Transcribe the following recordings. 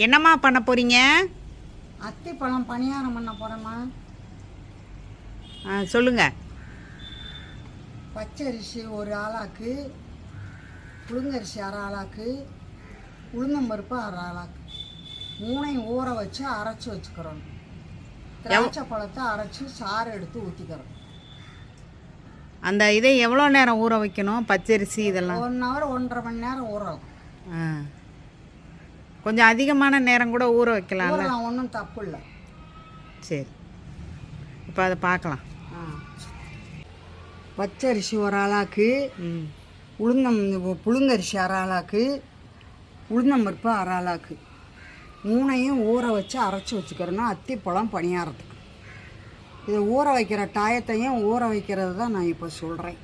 என்னம்மா பண்ண போகிறீங்க அத்திப்பழம் பணியாரம் பண்ண போகிறேம்மா சொல்லுங்கள் பச்சரிசி ஒரு ஆளாக்கு புழுங்கரிசி அரை ஆளாக்கு உளுந்தம்பருப்பு அரை ஆளாக்கு. மூணையும் ஊற வச்சு அரைச்சி வச்சுக்கிறோம். திராட்சை பழத்தை அரைச்சி சாறு எடுத்து ஊற்றிக்கிறோம் அந்த இதை எவ்வளோ நேரம் ஊற வைக்கணும்? பச்சரிசி இதெல்லாம். ஒன் ஹவர் ஒன்றரை மணி நேரம் ஊறலாம் ஆ. கொஞ்சம் அதிகமான நேரம் கூட ஊற வைக்கலாம்ல? ஒன்றும் தப்பு இல்லை சரி. இப்போ அதை பார்க்கலாம் ஆ. பச்சரிசி ஒரு ஆளாக்கு ம். உளுந்தம் புழுங்கரிசி அரை ஆளாக்கு உளுந்தம்பருப்பு அரை ஆளாக்கு. மூணையும் ஊற வச்சு அரைச்சி வச்சுக்கிறோன்னா அத்திப்பழம் பணியாரத்துக்கு இதை ஊற வைக்கிற டயத்தையும் ஊற வைக்கிறது தான் நான் இப்போ சொல்கிறேன்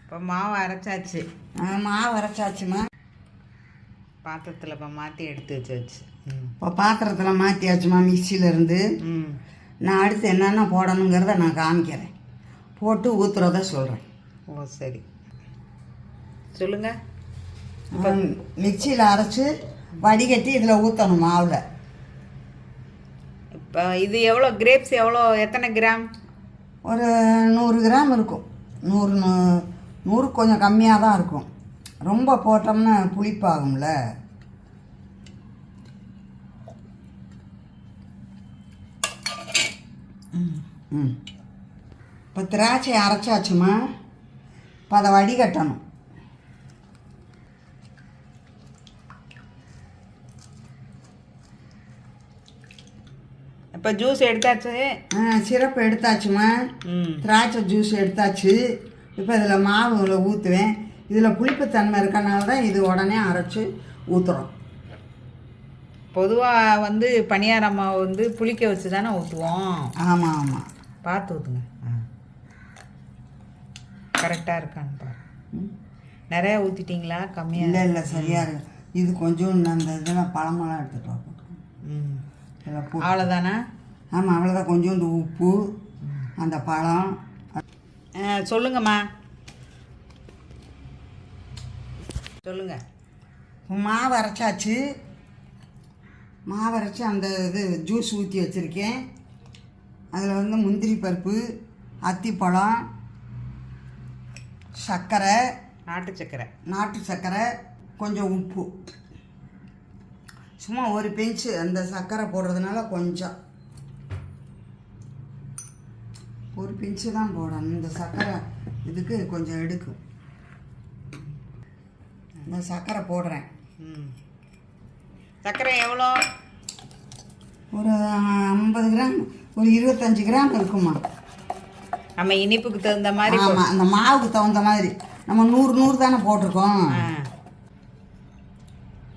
இப்போ மாவு அரைச்சாச்சு. மாவு அரைச்சாச்சுமா? பாத்திரத்தில் இப்போ மாற்றி எடுத்து வச்சாச்சு இப்போ பாத்திரத்தில் மாற்றியாச்சுமா மிக்சியிலேருந்து நான் அடுத்து என்னென்ன போடணுங்கிறத நான் காமிக்கிறேன். போட்டு ஊற்றுறத சொல்கிறேன் ஓ சரி. சொல்லுங்கள் மிக்சியில் அரைச்சி வடிகட்டி இதில் ஊற்றணும் மாவில். இப்போ இது எவ்வளோ கிரேப்ஸ் எவ்வளோ எத்தனை கிராம்? ஒரு நூறு கிராம் இருக்கும். நூறு நூறு கொஞ்சம் கம்மியாக தான் இருக்கும். ரொம்ப போட்டோம்னா புளிப்பாகும்ல? இப்போ திராட்சை அரைச்சாச்சுமா இப்போ அதை வடிகட்டணும். இப்போ ஜூஸ் எடுத்தாச்சு? ஆ, சிரப்பு எடுத்தாச்சுமா திராட்சை ஜூஸ் எடுத்தாச்சு. இப்போ இதில் மாவு ஊற்றுவேன். இதில் புளிப்புத்தன்மை இருக்கனால தான் இது உடனே அரைச்சி ஊற்றுறோம் பொதுவாக வந்து பணியாரம் மாவு வந்து புளிக்க வச்சு தானே ஊற்றுவோம் ஆமாம் ஆமாம் பார்த்து ஊற்றுங்க ஆ. கரெக்டாக இருக்கான்னு பாரு நிறையா ஊற்றிட்டீங்களா கம்மியாக இல்லை இல்லை சரியா இருக்கு. இது கொஞ்சம் அந்த இதெல்லாம் பழமெல்லாம் எடுத்துகிட்டு வா. ம். இதில் அவ்வளோதானா? ஆமாம் அவ்வளோதான். கொஞ்சோண்டு உப்பு அந்த பழம். சொல்லுங்கம்மா. சொல்லுங்க. மாவு அரைச்சாச்சு மாவு அரைச்சி அந்த இது ஜூஸ் ஊற்றி வச்சுருக்கேன். அதில் வந்து முந்திரி பருப்பு அத்திப்பழம் சர்க்கரை நாட்டு சக்கரை நாட்டு சர்க்கரை கொஞ்சம் உப்பு. சும்மா ஒரு பெஞ்சு அந்த சர்க்கரை போடுறதுனால கொஞ்சம். ஒரு பிஞ்சு தான் போடணும். இந்த சர்க்கரை இதுக்கு கொஞ்சம் எடுக்கும். இந்த சர்க்கரை போடுறேன். ம். சர்க்கரை எவ்வளோ? ஒரு ஐம்பது கிராம் ஒரு இருபத்தஞ்சி கிராம் இருக்குமா நம்ம இனிப்புக்கு தகுந்த மாதிரி ஆமாம் அந்த மாவுக்கு தகுந்த மாதிரி. நம்ம நூறு நூறு தானே போட்டிருக்கோம். ஆ.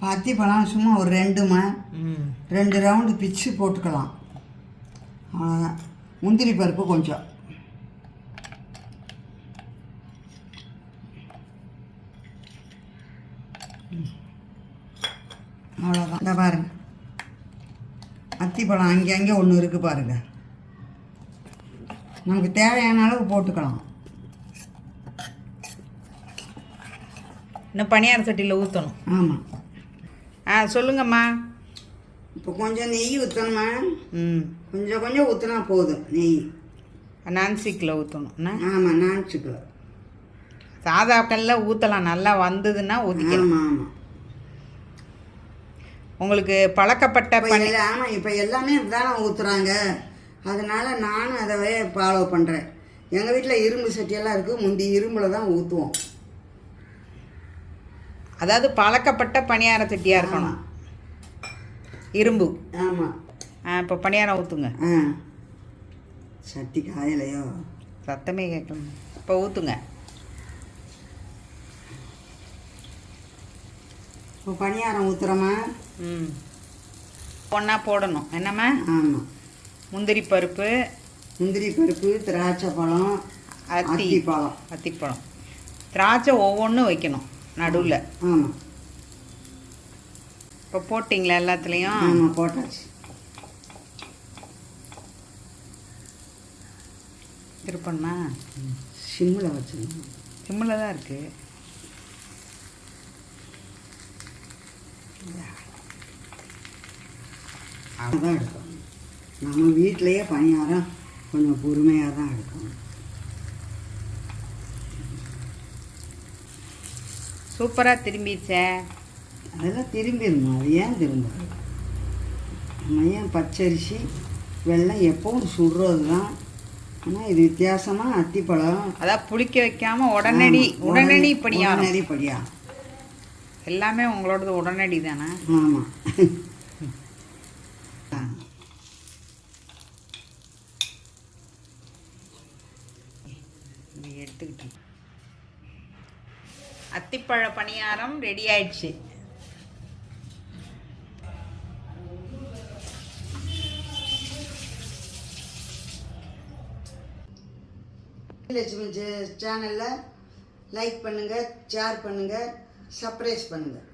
அத்திப்பழம் சும்மா ஒரு ரெண்டுமா? ரெண்டு ரவுண்டு பிச்சு போட்டுக்கலாம். முந்திரி பருப்பு கொஞ்சம். அவ்வளோதான் இந்த பாருங்க. அத்திப்பழம் அங்கே அங்கே ஒன்று இருக்குது பாருங்க. நமக்கு தேவையான அளவு போட்டுக்கலாம். இன்னும் பணியார சட்டியில் ஊற்றணும் ஆமாம் ஆ சொல்லுங்கம்மா. இப்போ கொஞ்சம் நெய் ஊற்றணுமா ம். கொஞ்சம் கொஞ்சம் ஊற்றினா போதும் நெய். நான்ஸ்டிக்கில் ஊற்றணும் ஆமாம் நான்ச்சுக்கலாம் சாதா கல்ல ஊற்றலாம் நல்லா வந்ததுன்னா ஊற்றிக்கலாம் ஆமாம் உங்களுக்கு பழக்கப்பட்ட இப்போ பணி எல்லா- ஆமாம் இப்போ எல்லாமே தானே ஊற்றுறாங்க அதனால நானும் அதவே ஃபாலோ பண்ணுறேன் எங்கள் வீட்டில் இரும்பு சட்டியெல்லாம் இருக்குது முந்தி இரும்பில் தான் ஊற்றுவோம் அதாவது பழக்கப்பட்ட பணியார சட்டியாக இருக்கணும். இரும்பு. ஆமாம் இப்போ பணியாரம் ஊற்றுங்க ஆ. சட்டி காயலையோ? சத்தமே கேட்கணும் இப்போ ஊற்றுங்க இப்போ பணியாரம் ஊற்றுறோமா ம். ஒன்றா போடணும். என்னம்மா? ஆமாம் முந்திரி பருப்பு. முந்திரி பருப்பு திராட்சை பழம் அத்தி. அத்திப்பழம் அத்திப்பழம் திராட்சை ஒவ்வொன்றும் வைக்கணும் நடுவில். ஆமாம் இப்போ போட்டிங்களா எல்லாத்துலேயும்? ஆமாம் போட்டாச்சு. திருப்பண்ணா சிம்மில் வச்சுருந்தோம் சிம்மில் தான் இருக்குது அதுதான் எடுக்கணும் நம்ம வீட்டிலையே பணியாரம் கொஞ்சம் பொறுமையாக தான் எடுக்கணும். சூப்பராக திரும்பிடுச்சே. அதெல்லாம் திரும்பிடணும். அது ஏன் திரும்ப நம்ம ஏன் பச்சரிசி வெள்ளம் எப்பவும் சுடுறது தான் ஆனால் இது வித்தியாசமாக அத்திப்பழம். அதான் புளிக்க வைக்காம உடனடி உடனடி பணியாரம் உடனடி படியாரம் எல்லாமே உங்களோடது உடனடி தானே? ஆமாம் இது எடுத்துக்கிட்டேன் அத்திப்பழ பணியாரம் ரெடி ஆயிடுச்சு. லட்சுமி சேனலில் லைக் பண்ணுங்கள் ஷேர் பண்ணுங்கள் சப்ரைஸ் பண்ணுங்கள்